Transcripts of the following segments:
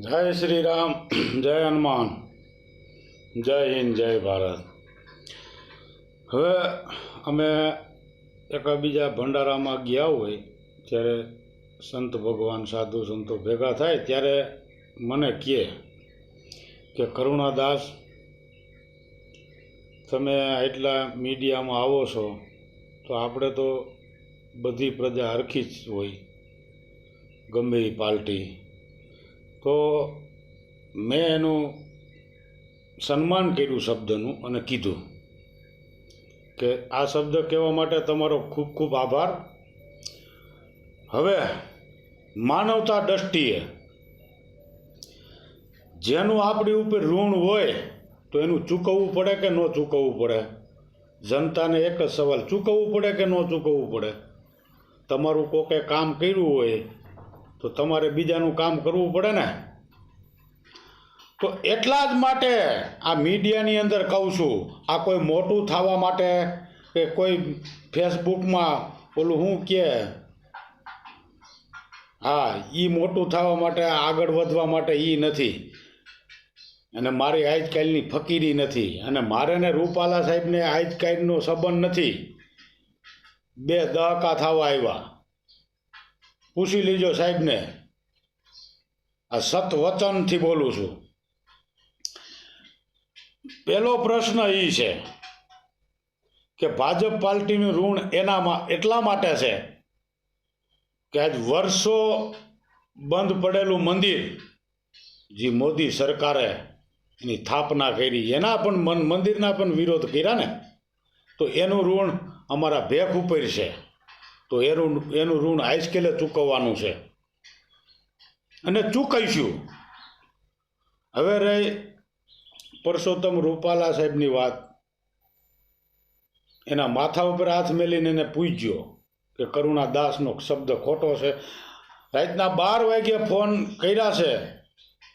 જય શ્રી રામ જય હનુમાન, જય હિન્દ, જય ભારત. હવે અમે એક બીજા ભંડારામાં ગયા હોય, ત્યારે સંત ભગવાન સાધુ સંતો ભેગા થાય, ત્યારે મને કહે કે, કરુણાદાસ, તમે એટલા મીડિયામાં આવો છો, તો આપણે તો બધી પ્રજા હરખી જ હોય, ગમે એ પાર્ટી તો મેં એનું સન્માન કર્યું શબ્દનું અને કીધું કે આ શબ્દ કહેવા માટે તમારો ખૂબ ખૂબ આભાર. હવે માનવતા દ્રષ્ટિએ જેનું આપણી ઉપર ઋણ હોય તો એનું ચૂકવવું પડે કે ન ચૂકવવું પડે? જનતાને એક જ સવાલ, ચૂકવવું પડે કે ન ચૂકવવું પડે? તમારું કોકે કામ કર્યું હોય તો તમારે બીજાનું કામ કરવું પડે ને? તો એટલા જ માટે આ મીડિયાની અંદર કહું છું, આ કોઈ મોટું થવા માટે કે કોઈ ફેસબુકમાં ઓલું શું કે, હા એ મોટું થવા માટે, આગળ વધવા માટે એ નથી. અને મારી આજકાલની ફકીરી નથી. અને મારે ને રૂપાલા સાહેબને આજકાલનો સંબંધ નથી. બે દહકા થવા આવ્યા. પૂછી લીજો સાહેબને. આ સતવચનથી બોલું છું. પહેલો પ્રશ્ન એ છે કે ભાજપ પાર્ટીનું ઋણ એનામાં એટલા માટે છે કે આજ વર્ષો બંધ પડેલું મંદિર જે મોદી સરકારે એની સ્થાપના કરી, એના પણ મન, મંદિરના પણ વિરોધ કર્યા ને, તો એનું ઋણ અમારા ભેખ ઉપર છે. તો એનું એનું ઋણ આઈસ્કેલે ચૂકવવાનું છે. અને ચૂકવીશું હવે રહી પરસોત્તમ રૂપાલા સાહેબની વાત. એના માથા ઉપર હાથ મેલીને એને પૂછ્યો કે કરુણા દાસનો શબ્દ ખોટો છે. રાતના બાર વાગ્યે ફોન કર્યા છે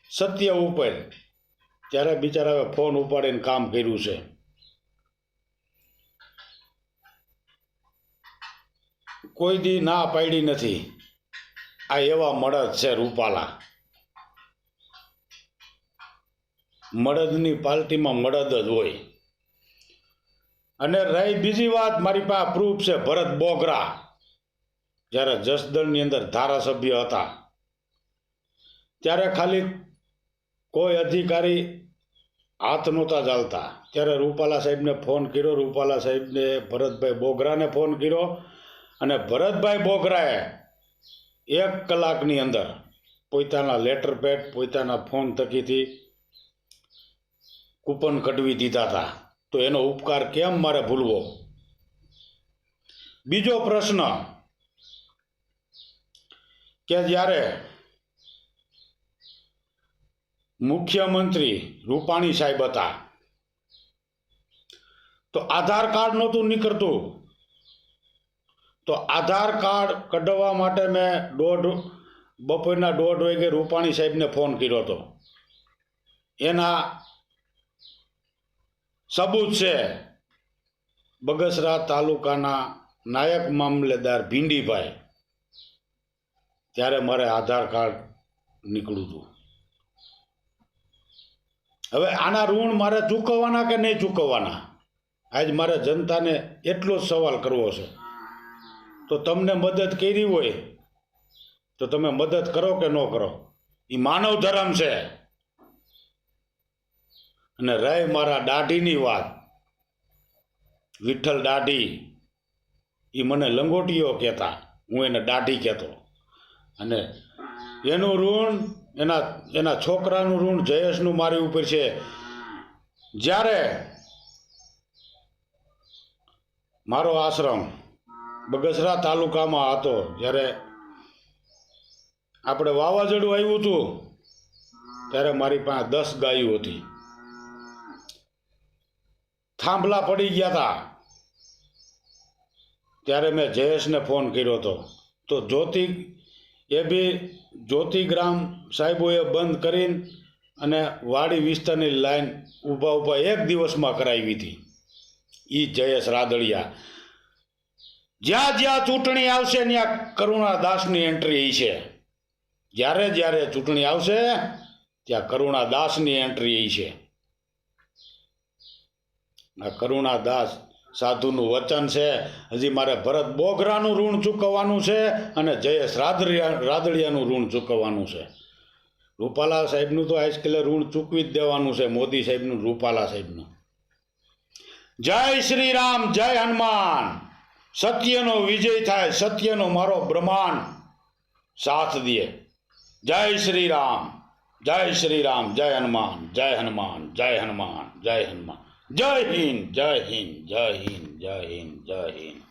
સત્ય ઉપર. ત્યારે બિચારાએ ફોન ઉપાડીને કામ કર્યું છે. કોઈ દી ના પાડી નથી. આ એવા મળદ છે રૂપાલા. મળદની પાર્ટીમાં મળદ જ હોય. અને રહી બીજી વાત, મારી પાસે પ્રૂફ છે, ભરત બોગરા. જ્યારે જસદણની અંદર ધારાસભ્ય હતા. ત્યારે ખાલી કોઈ અધિકારી હાથ નહોતા ચાલતા. ત્યારે રૂપાલા સાહેબને ફોન કર્યો, રૂપાલા સાહેબને, ભરતભાઈ બોગરાને ફોન કર્યો. અને ભરતભાઈ બોગરાએ એક કલાકની અંદર પોતાના લેટર પેડ, પોતાના ફોન થકીથી કૂપન કઢવી દીધા હતા. તો એનો ઉપકાર કેમ મારે ભૂલવો? બીજો પ્રશ્ન કે જ્યારે મુખ્યમંત્રી રૂપાણી સાહેબ હતા, તો આધાર કાર્ડ નહોતું નીકળતું. તો આધાર કાર્ડ કઢાવવા માટે મેં દોઢ, બપોરના દોઢ વાગે રૂપાણી સાહેબને ફોન કર્યો હતો. એના સબૂત છે, બગસરા તાલુકાના નાયક મામલેદાર ભીંડીભાઈ. ત્યારે મારે આધાર કાર્ડ નીકળ્યું હતું. હવે આના ઋણ મારે ચૂકવવાના કે નહીં ચૂકવવાના? આજ મારે જનતાને એટલો જ સવાલ કરવો છે. તો તમને મદદ કરી હોય, તો તમે મદદ કરો કે ન કરો? એ માનવ ધર્મ છે. અને રહી મારા દાઢીની વાત. વિઠ્ઠલ દાઢી, એ મને લંગોટીઓ કહેતા, હું એને દાઢી કહેતો. અને એનું ઋણ, એના એના છોકરાનું ઋણ જયેશનું મારી ઉપર છે. જ્યારે મારો આશ્રમ બગસરા તાલુકામાં હતો. જ્યારે આપણે વાવાઝોડું આવ્યું હતું, ત્યારે મારી પાસે દસ ગાયો હતી. થાંભલા પડી ગયા હતા ત્યારે મેં જયેશને ફોન કર્યો હતો. તો જ્યોતિ, એ બી જ્યોતિગ્રામ સાહેબોએ બંધ કરીને અને વાડી વિસ્તારની લાઈન ઊભા ઊભા એક દિવસમાં કરાવી હતી. એ જયેશ રાદડિયા. જ્યાં જ્યાં ચૂંટણી આવશે ત્યાં કરુણાદાસની એન્ટ્રી એન્ટ્રી છે. જ્યારે જ્યારે ચૂંટણી આવશે, ત્યાં કરુણાદાસની એન્ટ્રી એ છે. આ કરુણાદાસ સાધુનું વચન છે. હજી મારે ભરત બોગરાનું ઋણ ચૂકવવાનું છે અને જયેશ રાદડિયા રાદડિયાનું ઋણ ચૂકવવાનું છે. રૂપાલા સાહેબનું તો આજકાલે ઋણ ચૂકવી જ દેવાનું છે, મોદી સાહેબનું, રૂપાલા સાહેબનું. જય શ્રી રામ, જય હનુમાન. સત્યનો વિજય થાય, સત્યનો મારો બ્રહ્માંડ સાથ દે. જય શ્રી રામ જય શ્રી રામ જય હનુમાન જય હનુમાન જય હનુમાન જય હનુમાન. જય હિન્દ જય હિન્દ જય હિન્દ જય હિન્દ જય હિન્દ.